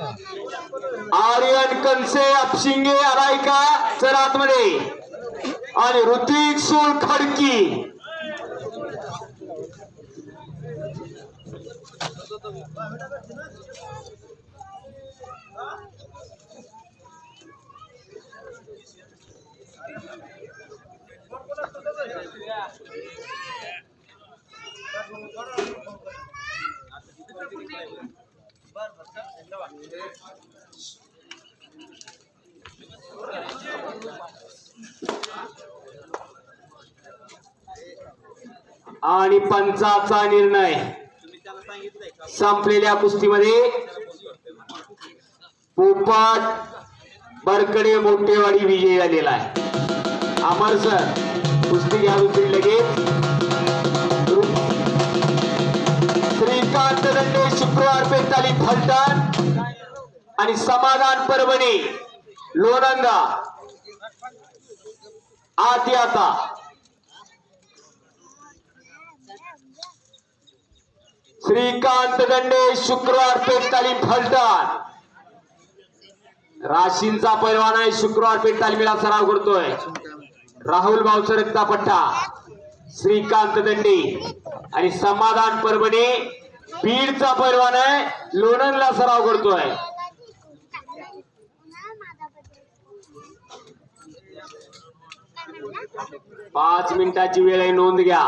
आर्यन कनसे अपशिंगे अरायका का चल आतमध्ये आणि ऋतिक सुल खडकी. आणि पंचाचा निर्णय. संपलेल्या कुस्तीमध्ये पोपाट बरकडे मोठेवाडी विजयी झालेला आहे. अमर सर कुस्ती घ्या दुसरी लगेच. श्रीकांत दंडे शुक्रवार पेताली फलटण. आणि समाधान परभणी लोणंदा आती आता श्रीकांत दंडे शुक्रवार पेठ तालीम फलटण. राशींचा पैलवान आहे शुक्रवार पेठ तालमीला सराव करतोय. राहुल भावसरकचा पट्टा श्रीकांत दंडे आणि समाधान परभणे बीडचा पैलवान आहे लोणंदला सराव करतोय. पाच मिनिटाची वेळ आहे नोंद घ्या.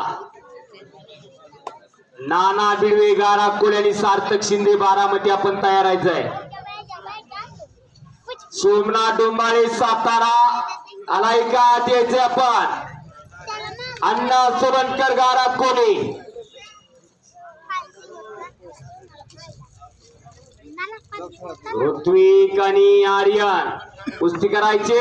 नाना बिडवे गारा कोले आणि सार्थक शिंदे बारामती आपण तयार आहे सोमनाथ डोंबाळे सातारा आलाय का द्यायचे आपण. अण्णा सोबनकर गारा कोले ऋत्विक आणि आर्यन कुस्ती करायचे.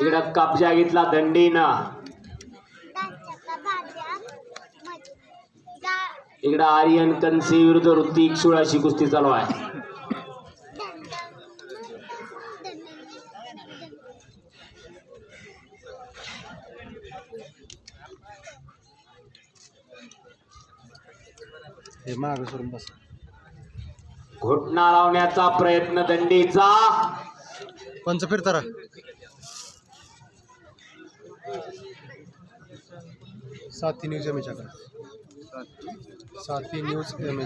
इकडं कब्जा घेतला दंडीनं. इकडं आर्यन कनसे विरुद्ध ऋतिक सुळाशी कुस्ती चालू आहे. घोटणा लावण्याचा प्रयत्न दंडीचा. पंच फिरतारा साथी न्यूज एम एच्याकडे साथी न्यूज एम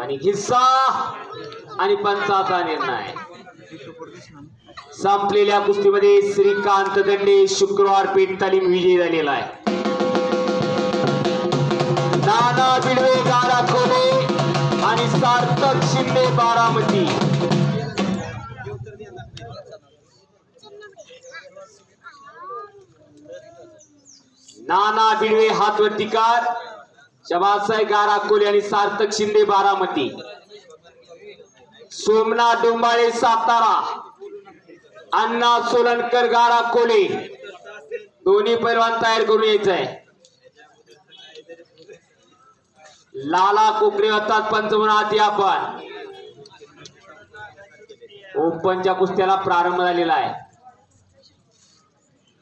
आणि हिस्सा आणि पंचाचा निर्णय. संपलेल्या कुस्तीमध्ये श्रीकांत दंडे शुक्रवार पेठ तालीम विजयी झालेला आहे. नाना बिडवे गारा खोले आणि सार्थक शिंदे बारामती. नाना बिडवे हातवरती शबासाहेब शबासाई आणि सार्थक शिंदे बारामती. सोमनाथ डोंबाळे सातारा अण्णा सोलनकर गारा कोले. दोन्ही पैलवान तयार करून यायचंय. लाला कोकरे होतात पंचमनात आपण. ओपनच्या कुस्त्याला प्रारंभ झालेला आहे.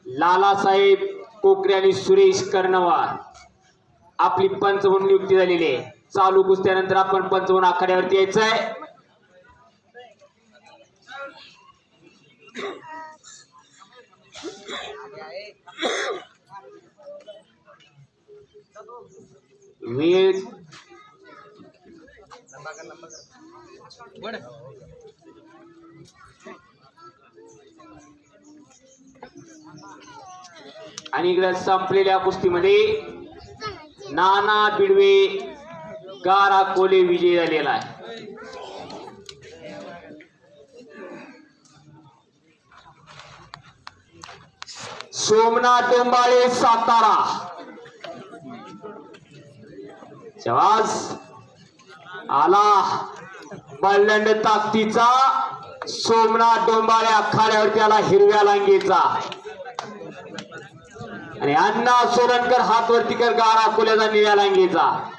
लाला साहेब कोकरे आणि सुरेश कर्णवार. आपली पंच म्हणून नियुक्ती झालेली आहे. चालू कुस्त्यानंतर आपण पंच म्हणून आखाड्यावरती यायचंय. वेळ आणि इकडे संपलेल्या कुस्तीमध्ये नाना बिडवे गारा कोले विजय झालेला आहे. सोमनाथ डोंबाळे सातारा. जवाज आला. बलंड ताकदीचा सोमनाथ डोंबाळे अखाड्यावरती आला हिरव्या लांगेचा. आणि अण्णा सोरणकर हात वरती कर गारा अकोल्याचा निळ्या लांगेचा.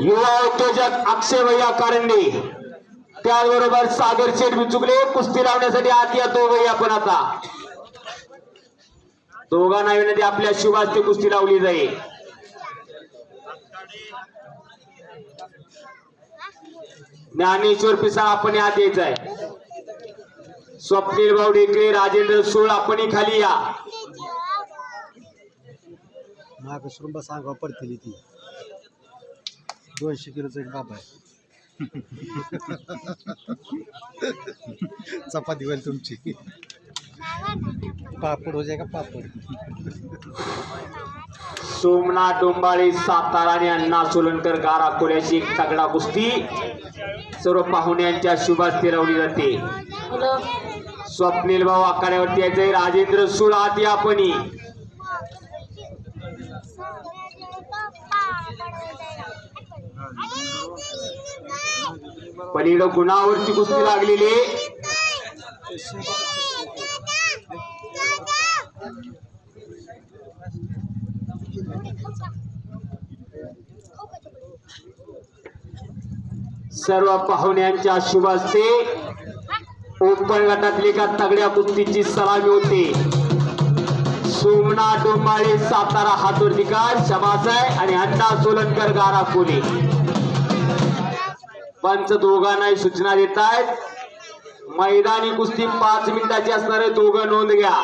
युवा उद्योजक अक्षय भैया कारंडे. त्याचबरोबर सागर शेठ बिचुकले कुस्ती लावण्यासाठी आत या भैया आपण आता. दोघांना नाविनंती आपल्या शुभास्ते कुस्ती लावली जाईल. ज्ञानेश्वर पिसाळ आपण आत यायचं आहे. स्वप्नील भाऊ डेकळे राजेंद्र सोळ आपण खाली या. बस अंगावर पडतेली ती दोनशे किलोचा एक बाप आहे. चपाती होईल तुमची. पापड हो जाएगा पापड? सोमनाथ डोंबाळे सातारा आणि अण्णा सोलनकर गारा कोल्याची एक तगडा कुस्ती. सर्व पाहुण्यांच्या शुभास फिरवली जाते. स्वप्नील भाऊ आखाड्यावरती यायचंय. राजेंद्र सुळ यापणी पण आपणी गुणावरची गुणावरती कुस्ती लागलेली सर्व पाहुण्यांच्या शुभास्ते. ओपन गटातली का तगड्या कुस्तीची सलामी होते. सोमना डोंबाळे सातारा हातोर्दिकार शमासाय आणि अण्णा सोलनकर गारा कोले पंच दोघांनाही सूचना देत आहेत मैदानी कुस्ती पाच मिनिटाची असणारे दोघं नोंद घ्या.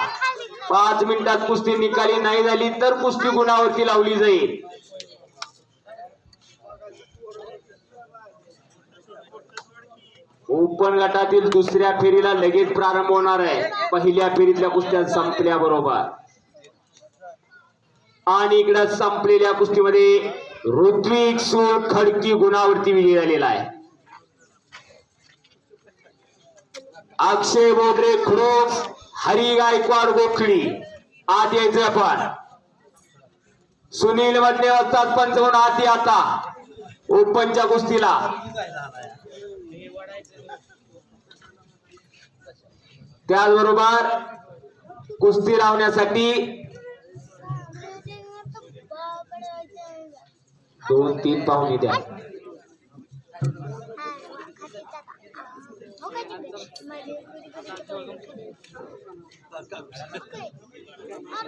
पाच मिनिटात कुस्ती निकाली नाही झाली तर कुस्ती गुणावरती लावली जाईल. ओपन गटातील दुसऱ्या फेरीला लगेच प्रारंभ होणार आहे. पहिल्या फेरीतल्या कुस्त्या संपल्या बरोबर. आणि इकडं संपलेल्या कुस्तीमध्ये ऋत्विक सूर खडकी गुणावरती विजय झालेला आहे. अक्षय बोबरे खुडोस हरी गायकवाड गोखली. आत यायचं आपण सुनील मधले असतात पंच म्हणून आधी आता. ओपनच्या कुस्तीला. त्याचबरोबर कुस्ती लावण्यासाठी दोन तीन पाहुणे द्या.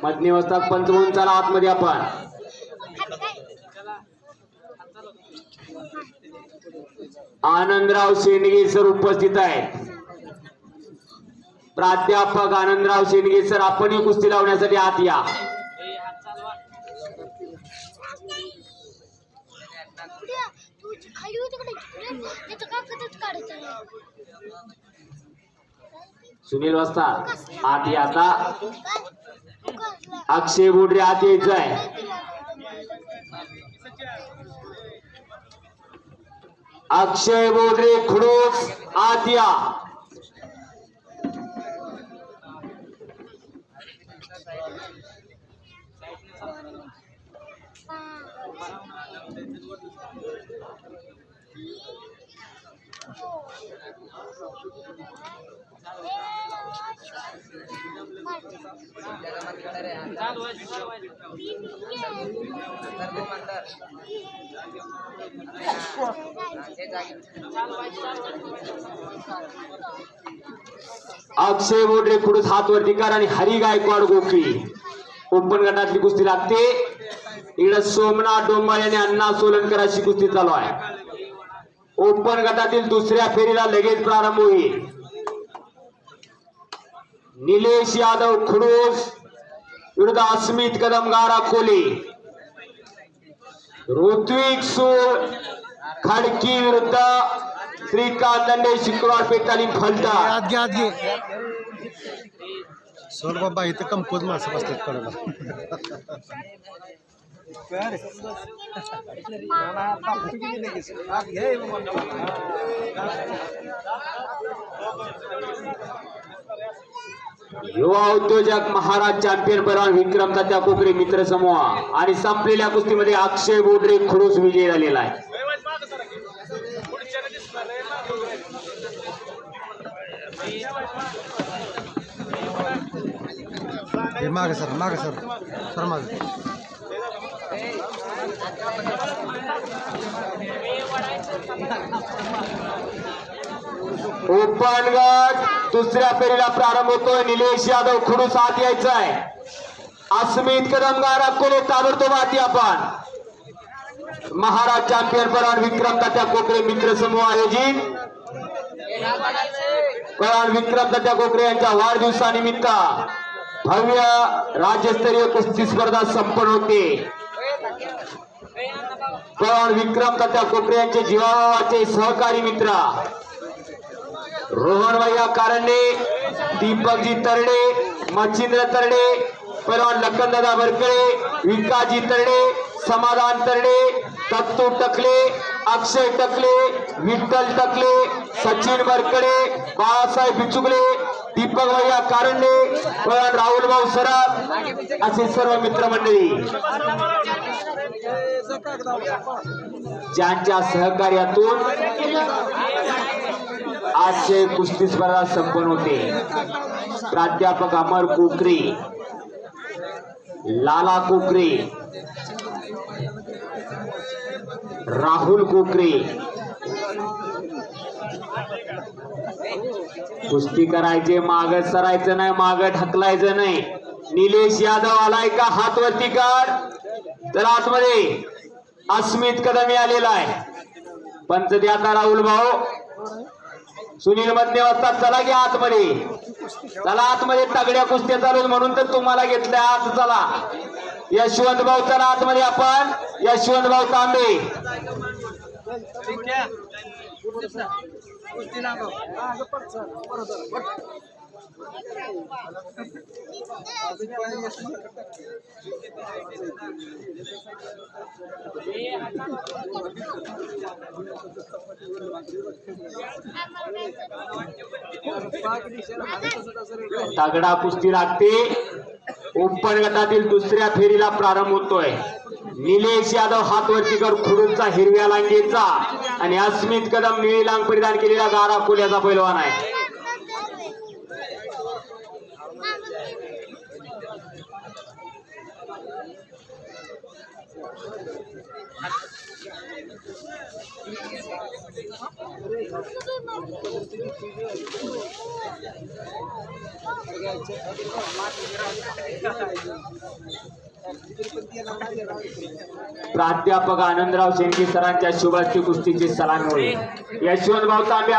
मधली असतात पंच म्हणून चला आतमध्ये आपण आनंदराव शेंडगे सर उपस्थित आहेत प्राध्यापक आनंदराव शेंडगे सर आपणही कुस्ती लावण्यासाठी आत या खाली होती कडे सुनील वस्ता आत आता अक्षय बोडरे आत यायचं आहे. अक्षय बोडरे खुडूस आत या. अक्षय बोडरे पुढे हात वरती कर आणि हरी गायकवाड गोखली ओपन गटातली कुस्ती लागते. इकडे सोमनाथ डोंबाळे आणि अण्णा सोलनकर अशी कुस्ती चालू आहे. ओपन गटातील दुसऱ्या फेरीला लगेच प्रारंभ होईल. निलेश यादव खुडूस विरुद्ध अस्मित कदम गारा कोले ऋत्विक सूळ खडकी विरुद्ध श्रीकांत दंडे शुक्रवार पेठ तालीम फलटा आत घे आत घे सोल बाबा इथं कमकोज माणसं बसतात कळला युवा उद्योजक महाराज चॅम्पियन बलवान विक्रम तात्या कोकरे मित्र समूह आणि संपलेल्या कुस्तीमध्ये अक्षय बोडरे खडूस विजयी झालेला आहे. मागे सर मागे सर सर मागे. ओपन दुसऱ्या फेरीला प्रारंभ होतोय. निलेश यादव खडूस आत यायचा आहे अस्मित कदमगार अकोले ताबडतोब आती आपण. महाराज चॅम्पियन पराण विक्रम तात्या कोकरे मित्र समूह आयोजित. पराण विक्रम तात्या कोकरे यांच्या वाढदिवसानिमित्त भव्य राज्यस्तरीय कुस्ती स्पर्धा संपन्न होते. पराण विक्रम तात्या कोकरे यांचे जीवाचे सहकारी मित्र. रोहन भैया कारंडे दीपकजी तरडे मच्छिंद्र तरडे परवान लखनदादा बरकळे विकाजी तरडे समाधान तरडे तत्तू टकले अक्षय टकले विठ्ठल टकले सचिन बरकडे बाळासाहेब बिचुकले दीपक भैया कारंडे परवान राहुल भाऊ सराफ असे सर्व मित्रमंडळी. ज्यांच्या सहकार्यातून आजचे कुस्ती स्पर्धा संपन्न होते. प्राध्यापक अमर कोकरे लाला कोकरे राहुल कोकरे. कुस्ती करायचे माग सरायचं नाही माग ढकलायचं नाही. निलेश यादव आलाय का हात वरती कर तर आतमध्ये अस्मित कदम आलेला आहे. पंच ते आता राहुल भाऊ. सुनील मधने वाजता चला घ्या आतमध्ये. चला आतमध्ये तगड्या कुस्त्या चालू म्हणून तर तुम्हाला घेतल्या. आत चला. यशवंत भाऊ चला आतमध्ये आपण. यशवंत भाऊ तांबे. तगडा कुस्ती लागते. ओपन गटातील दुसऱ्या फेरीला प्रारंभ होतोय. निलेश यादव हात वरती कर खुडूंचा हिरव्या लांगेचा. आणि अस्मित कदम निळी लांग परिधान केलेला गारा कोल्याचा पैलवान आहे. प्राध्यापक आनंदराव शेंडगे सरांच्या शुभाची कुस्तीची सलामी होईल यशवंत भाऊ तांबे